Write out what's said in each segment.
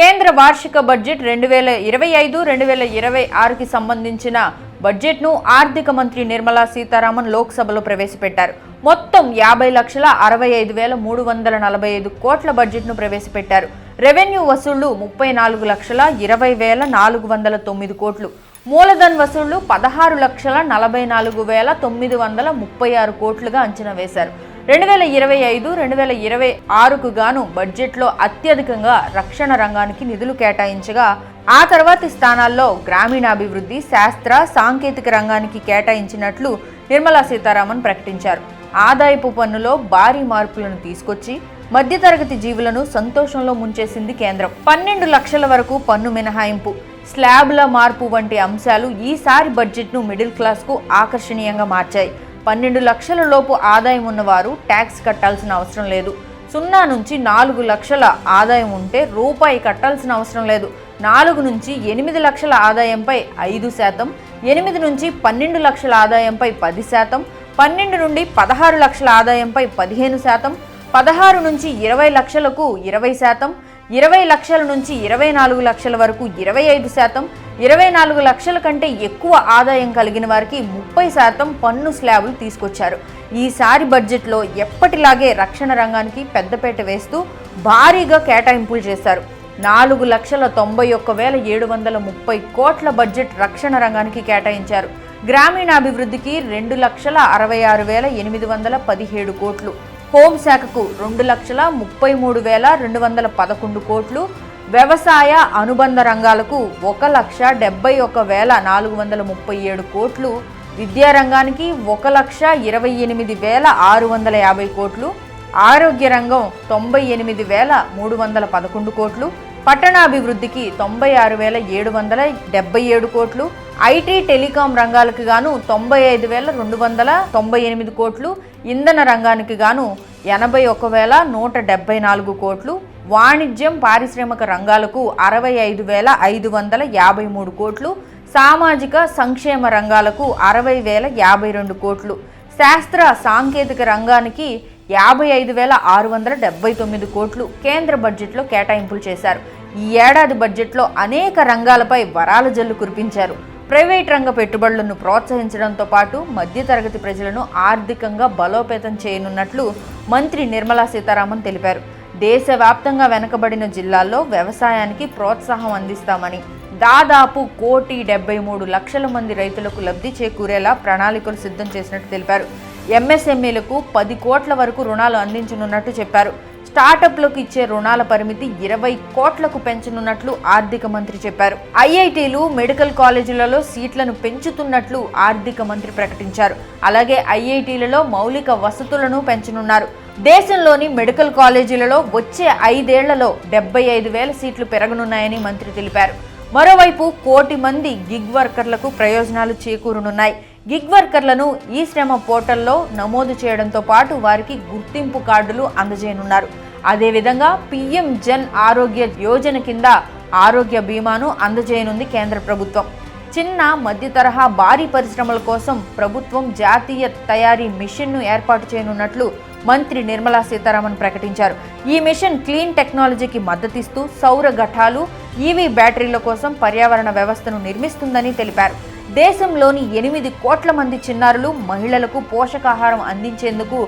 కేంద్ర వార్షిక బడ్జెట్ రెండు వేల ఇరవై ఐదు రెండు వేల ఇరవై ఆరుకి సంబంధించిన బడ్జెట్ను ఆర్థిక మంత్రి నిర్మలా సీతారామన్ లోక్సభలో ప్రవేశపెట్టారు. మొత్తం యాభై లక్షల అరవై ఐదు వేల మూడు వందల నలభై ఐదు కోట్ల బడ్జెట్ను ప్రవేశపెట్టారు. రెవెన్యూ వసూళ్ళు ముప్పై నాలుగు లక్షల ఇరవై వేల నాలుగు వందల తొమ్మిది కోట్లు. మూలధన్ వసూళ్ళు పదహారు లక్షల నలభై నాలుగు వేల తొమ్మిది వందల ముప్పై ఆరు కోట్లుగా అంచనా వేశారు. రెండు వేల ఇరవై ఐదు రెండు వేల ఇరవై ఆరుకు గాను బడ్జెట్లో అత్యధికంగా రక్షణ రంగానికి నిధులు కేటాయించగా ఆ తర్వాతి స్థానాల్లో గ్రామీణాభివృద్ధి శాస్త్ర సాంకేతిక రంగానికి కేటాయించినట్లు నిర్మలా సీతారామన్ ప్రకటించారు. ఆదాయపు పన్నులో భారీ మార్పులను తీసుకొచ్చి మధ్యతరగతి జీవులను సంతోషంలో ముంచేసింది కేంద్రం. పన్నెండు లక్షల వరకు పన్ను మినహాయింపు స్లాబ్ల మార్పు వంటి అంశాలు ఈసారి బడ్జెట్ను మిడిల్ క్లాస్కు ఆకర్షణీయంగా మార్చాయి. పన్నెండు లక్షల లోపు ఆదాయం ఉన్నవారు ట్యాక్స్ కట్టాల్సిన అవసరం లేదు. సున్నా నుంచి నాలుగు లక్షల ఆదాయం ఉంటే రూపాయి కట్టాల్సిన అవసరం లేదు. నాలుగు నుంచి ఎనిమిది లక్షల ఆదాయంపై ఐదు శాతం ఎనిమిది నుంచి పన్నెండు లక్షల ఆదాయంపై పది శాతం పన్నెండు నుండి పదహారు లక్షల ఆదాయంపై పదిహేను శాతం పదహారు నుంచి ఇరవై లక్షలకు ఇరవై శాతం ఇరవై లక్షల నుంచి ఇరవై నాలుగు లక్షల వరకు ఇరవై ఐదు శాతం ఇరవై నాలుగు లక్షల కంటే ఎక్కువ ఆదాయం కలిగిన వారికి ముప్పై శాతం పన్ను స్లాబులు తీసుకొచ్చారు. ఈసారి బడ్జెట్లో ఎప్పటిలాగే రక్షణ రంగానికి పెద్దపేట వేస్తూ భారీగా కేటాయింపులు చేశారు. నాలుగు లక్షల తొంభై ఒక్క వేల ఏడు వందల ముప్పై కోట్ల బడ్జెట్ రక్షణ రంగానికి కేటాయించారు. గ్రామీణాభివృద్ధికి రెండు లక్షల అరవై ఆరు వేల ఎనిమిది వందల పదిహేడు కోట్లు. హోంశాఖకు రెండు లక్షల ముప్పై మూడు వేల రెండు వందల పదకొండు కోట్లు. వ్యవసాయ అనుబంధ రంగాలకు ఒక లక్ష డెబ్బై ఒక వేల నాలుగు వందల ముప్పై ఏడు కోట్లు విద్యారంగానికి ఒక లక్ష ఇరవై ఎనిమిది వేల ఆరు వందల యాభై కోట్లు ఆరోగ్య రంగం తొంభై ఎనిమిది వేల మూడు వందల పదకొండు కోట్లు పట్టణాభివృద్ధికి తొంభై ఆరు వేల ఏడు వందల డెబ్బై ఏడు కోట్లు ఐటీ టెలికాం రంగాలకు గాను తొంభై ఐదు వేల రెండు వందల తొంభై ఎనిమిది కోట్లు ఇంధన రంగానికి గాను ఎనభై ఒక వేల నూట డెబ్బై నాలుగు కోట్లు వాణిజ్యం పారిశ్రామిక రంగాలకు అరవై ఐదు వేల ఐదు వందల యాభై మూడు కోట్లు సామాజిక సంక్షేమ రంగాలకు అరవై వేల యాభై రెండు కోట్లు శాస్త్ర సాంకేతిక రంగానికి యాభై ఐదు వేల ఆరు వందల డెబ్బై తొమ్మిది కోట్లు కేంద్ర బడ్జెట్లో కేటాయింపులు చేశారు. ఈ ఏడాది బడ్జెట్లో అనేక రంగాలపై వరాల జల్లు కురిపించారు. ప్రైవేట్ రంగ పెట్టుబడులను ప్రోత్సహించడంతో పాటు మధ్యతరగతి ప్రజలను ఆర్థికంగా బలోపేతం చేయనున్నట్లు మంత్రి నిర్మలా సీతారామన్ తెలిపారు. దేశవ్యాప్తంగా వెనుకబడిన జిల్లాల్లో వ్యవసాయానికి ప్రోత్సాహం అందిస్తామని దాదాపు కోటి డెబ్బై మూడు లక్షల మంది రైతులకు లబ్ధి చేకూరేలా ప్రణాళికలు సిద్ధం చేసినట్టు తెలిపారు. ఎంఎస్ఎంఈలకు పది కోట్ల వరకు రుణాలు అందించనున్నట్టు చెప్పారు. స్టార్టప్లకు ఇచ్చే రుణాల పరిమితి ఇరవై కోట్లకు పెంచనున్నట్లు ఆర్థిక మంత్రి చెప్పారు. ఐఐటీలు మెడికల్ కాలేజీలలో సీట్లను పెంచుతున్నట్లు ఆర్థిక మంత్రి ప్రకటించారు. అలాగే ఐఐటీలలో మౌలిక వసతులను పెంచనున్నారు. దేశంలోని మెడికల్ కాలేజీలలో వచ్చే ఐదేళ్ళలో డెబ్బై ఐదు వేల సీట్లు పెరగనున్నాయని మంత్రి తెలిపారు. మరోవైపు కోటి మంది గిగ్ వర్కర్లకు ప్రయోజనాలు చేకూరనున్నాయి. గిగ్ వర్కర్లను ఈ శ్రమ పోర్టల్లో నమోదు చేయడంతో పాటు వారికి గుర్తింపు కార్డులు అందజేయనున్నారు. అదేవిధంగా పీఎం జన్ ఆరోగ్య యోజన కింద ఆరోగ్య బీమాను అందజేయనుంది కేంద్ర ప్రభుత్వం. చిన్న మధ్య తరహా భారీ పరిశ్రమల కోసం ప్రభుత్వం జాతీయ తయారీ మిషన్ను ఏర్పాటు చేయనున్నట్లు మంత్రి నిర్మలా సీతారామన్ ప్రకటించారు. ఈ మిషన్ క్లీన్ టెక్నాలజీకి మద్దతిస్తూ సౌర ఘటాలు ఈవీ బ్యాటరీల కోసం పర్యావరణ వ్యవస్థను నిర్మిస్తుందని తెలిపారు. దేశంలోని ఎనిమిది కోట్ల మంది చిన్నారులు మహిళలకు పోషకాహారం అందించేందుకు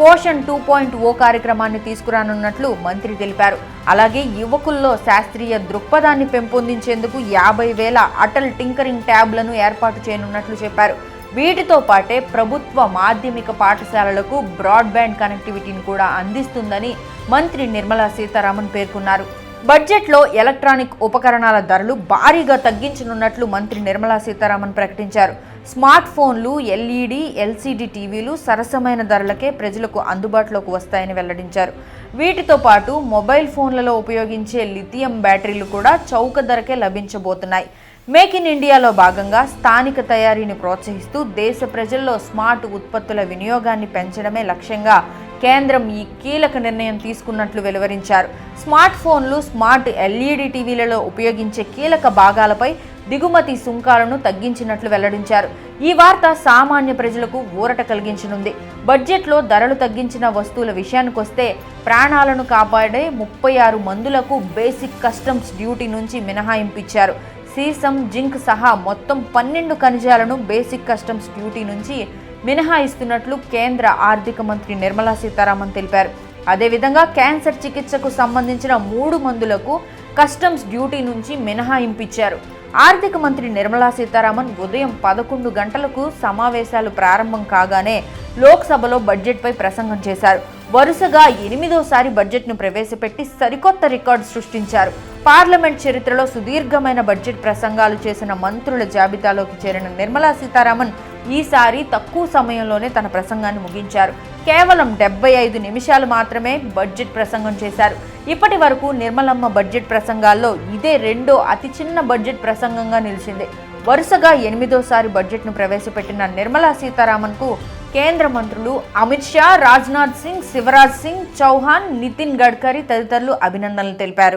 పోషన్ టూ పాయింట్ ఓ కార్యక్రమాన్ని తీసుకురానున్నట్లు మంత్రి తెలిపారు. అలాగే యువకుల్లో శాస్త్రీయ దృక్పథాన్ని పెంపొందించేందుకు యాభై వేల అటల్ టింకరింగ్ ట్యాబ్లను ఏర్పాటు చేయనున్నట్లు చెప్పారు. వీటితో పాటే ప్రభుత్వ మాధ్యమిక పాఠశాలలకు బ్రాడ్బ్యాండ్ కనెక్టివిటీని కూడా అందిస్తుందని మంత్రి నిర్మలా సీతారామన్ పేర్కొన్నారు. బడ్జెట్లో ఎలక్ట్రానిక్ ఉపకరణాల ధరలు భారీగా తగ్గించనున్నట్లు మంత్రి నిర్మలా సీతారామన్ ప్రకటించారు. స్మార్ట్ ఫోన్లు ఎల్ఈడి ఎల్సిడి టీవీలు సరసమైన ధరలకే ప్రజలకు అందుబాటులోకి వస్తాయని వెల్లడించారు. వీటితో పాటు మొబైల్ ఫోన్లలో ఉపయోగించే లిథియం బ్యాటరీలు కూడా చౌక ధరకే లభించబోతున్నాయి. మేక్ ఇన్ ఇండియాలో భాగంగా స్థానిక తయారీని ప్రోత్సహిస్తూ దేశ ప్రజల్లో స్మార్ట్ ఉత్పత్తుల వినియోగాన్ని పెంచడమే లక్ష్యంగా కేంద్రం ఈ కీలక నిర్ణయం తీసుకున్నట్లు వెలువరించారు. స్మార్ట్ ఫోన్లు స్మార్ట్ ఎల్ఈడి టీవీలలో ఉపయోగించే కీలక భాగాలపై దిగుమతి సుంకాలను తగ్గించినట్లు వెల్లడించారు. ఈ వార్త సామాన్య ప్రజలకు ఊరట కలిగించనుంది. బడ్జెట్లో ధరలు తగ్గించిన వస్తువుల విషయానికొస్తే ప్రాణాలను కాపాడే ముప్పై ఆరు మందులకు బేసిక్ కస్టమ్స్ డ్యూటీ నుంచి మినహాయింపించారు సీసం జింక్ సహా మొత్తం పన్నెండు ఖనిజాలను బేసిక్ కస్టమ్స్ డ్యూటీ నుంచి మినహాయిస్తున్నట్లు కేంద్ర ఆర్థిక మంత్రి నిర్మలా సీతారామన్ తెలిపారు. అదేవిధంగా క్యాన్సర్ చికిత్సకు సంబంధించిన మూడు మందులకు కస్టమ్స్ డ్యూటీ నుంచి మినహాయింపించారు ఆర్థిక మంత్రి నిర్మలా సీతారామన్ ఉదయం పదకొండు గంటలకు సమావేశాలు ప్రారంభం కాగానే లోక్సభలో బడ్జెట్పై ప్రసంగం చేశారు. వరుసగా ఎనిమిదోసారి బడ్జెట్ను ప్రవేశపెట్టి సరికొత్త రికార్డు సృష్టించారు. పార్లమెంట్ చరిత్రలో సుదీర్ఘమైన బడ్జెట్ ప్రసంగాలు చేసిన మంత్రుల జాబితాలోకి చేరిన నిర్మలా సీతారామన్ ఈసారి తక్కువ సమయంలోనే తన ప్రసంగాన్ని ముగించారు. కేవలం డెబ్బై ఐదు నిమిషాలు మాత్రమే బడ్జెట్ ప్రసంగం చేశారు. ఇప్పటి వరకు నిర్మలమ్మ బడ్జెట్ ప్రసంగాల్లో ఇదే రెండో అతి చిన్న బడ్జెట్ ప్రసంగంగా నిలిచింది. వరుసగా ఎనిమిదోసారి బడ్జెట్ను ప్రవేశపెట్టిన నిర్మలా సీతారామన్కు కేంద్ర మంత్రులు అమిత్ షా రాజ్నాథ్ సింగ్ శివరాజ్ సింగ్ చౌహాన్ నితిన్ గడ్కరీ తదితరులు అభినందనలు తెలిపారు.